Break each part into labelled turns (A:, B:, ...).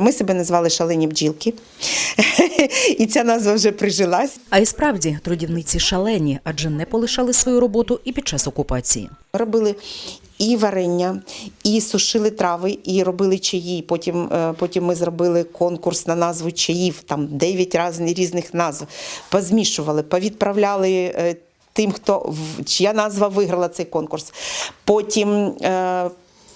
A: Ми себе назвали шалені бджілки, і ця назва вже прижилась.
B: А і справді трудівниці шалені, адже не полишали свою роботу і під час окупації.
A: Робили і варення, і сушили трави, і робили чаї. Потім, е, потім ми зробили конкурс на назву чаїв, там 9 різних, різних назв. Позмішували, повідправляли. е, Тим, хто чия назва виграла цей конкурс. Потім е,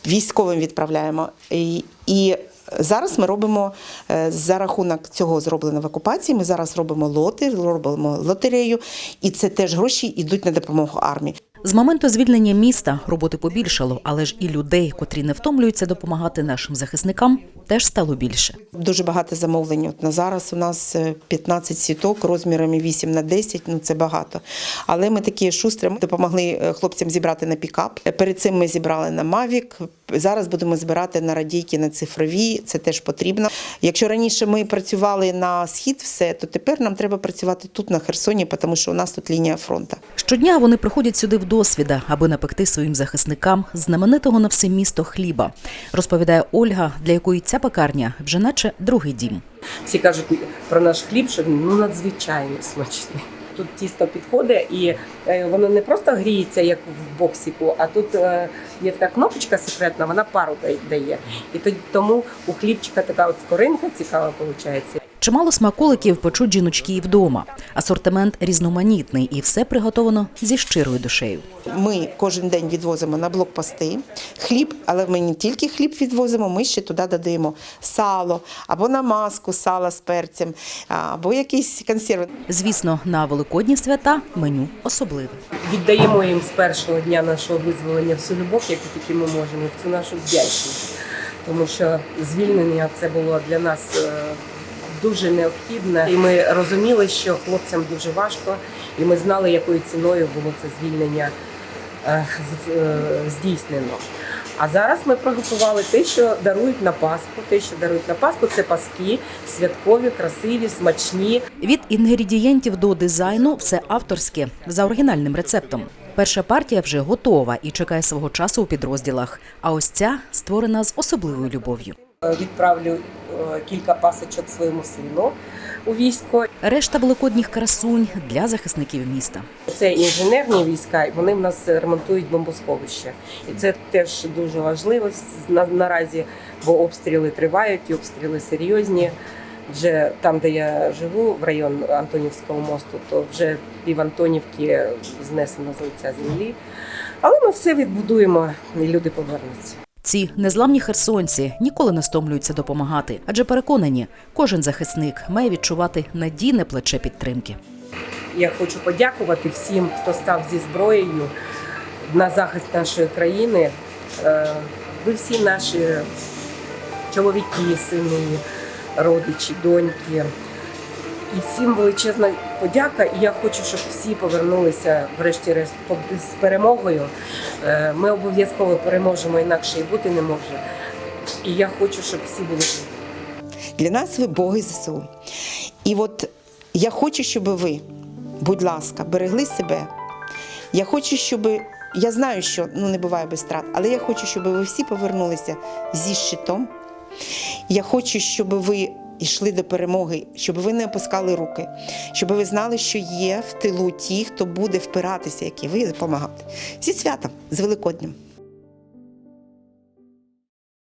A: військовим відправляємо. І, і зараз ми робимо е, за рахунок цього зробленого в окупації. Ми зараз робимо лоти, робимо лотерею, і це теж гроші йдуть на допомогу армії.
B: З моменту звільнення міста роботи побільшало, але ж і людей, котрі не втомлюються допомагати нашим захисникам, теж стало більше.
A: Дуже багато замовлень. От на зараз у нас е, 15 сіток розмірами 8 на 10, ну це багато. Але ми такі шустрі. Ми допомогли е, хлопцям зібрати на пікап. Е, Перед цим ми зібрали на Мавік. Зараз будемо збирати на радійки на цифрові. Це теж потрібно. Якщо раніше ми працювали на схід, все то тепер нам треба працювати тут на Херсоні, тому що у нас тут лінія фронту.
B: Щодня вони приходять сюди в досвіда, аби напекти своїм захисникам знаменитого на все місто хліба, розповідає Ольга, для якої ця пекарня вже наче другий дім.
C: Всі кажуть про наш хліб, що він ну надзвичайно смачний. Тут тісто підходить і е, воно не просто гріється, як в боксику, а тут е, є така кнопочка секретна, вона пару дає. І тому у хлібчика така от скоринка цікава виходить.
B: Чимало смаколиків печуть жіночки і вдома. Асортимент різноманітний і все приготовано зі щирою душею.
A: Ми кожен день відвозимо на блокпости хліб, але ми не тільки хліб відвозимо, ми ще туди додаємо сало або намазку сала з перцем, або якісь консерви.
B: Звісно, на великодні свята меню особливе.
C: Віддаємо їм з першого дня нашого визволення всю любов, яку тільки ми можемо, і всю нашу вдячність. Тому що звільнення це було для нас е, дуже необхідне. І ми розуміли, що хлопцям дуже важко, і ми знали, якою ціною було це звільнення е, е, здійснено. А зараз ми приготували те, що дарують на Пасху. Те, що дарують на Пасху, це паски святкові, красиві, смачні.
B: Від інгредієнтів до дизайну все авторське за оригінальним рецептом. Перша партія вже готова і чекає свого часу у підрозділах. А ось ця створена з особливою любов'ю.
C: Е, Відправлю кілька пасочок своєму сину у військо.
B: Решта великодніх красунь для захисників міста.
C: Це інженерні війська, вони в нас ремонтують бомбосховище. І це теж дуже важливо на- наразі, бо обстріли тривають, і обстріли серйозні. Вже там, де я живу, в район Антонівського мосту, то вже пів Антонівки знесено з лиця землі. Але ми все відбудуємо, і люди повернуться.
B: Ці незламні херсонці ніколи не стомлюються допомагати, адже переконані, кожен захисник має відчувати надійне плече підтримки.
C: Я хочу подякувати всім, хто став зі зброєю на захист нашої країни. Е, Ви всі наші чоловіки, сини, родичі, доньки. І всім величезна подяка. І я хочу, щоб всі повернулися, врешті-решт, з перемогою. Е, Ми обов'язково переможемо, інакше і бути не може. І я хочу, щоб всі були живі.
A: Для нас ви Боги ЗСУ. І от я хочу, щоб ви, будь ласка, берегли себе. Я хочу, щоб. Я знаю, що ну, не буває без страт, але я хочу, щоб ви всі повернулися зі щитом. Я хочу, щоб ви йшли до перемоги, щоб ви не опускали руки, щоб ви знали, що є в тилу ті, хто буде впиратися, які ви, допомагати. Зі святом, з Великоднем.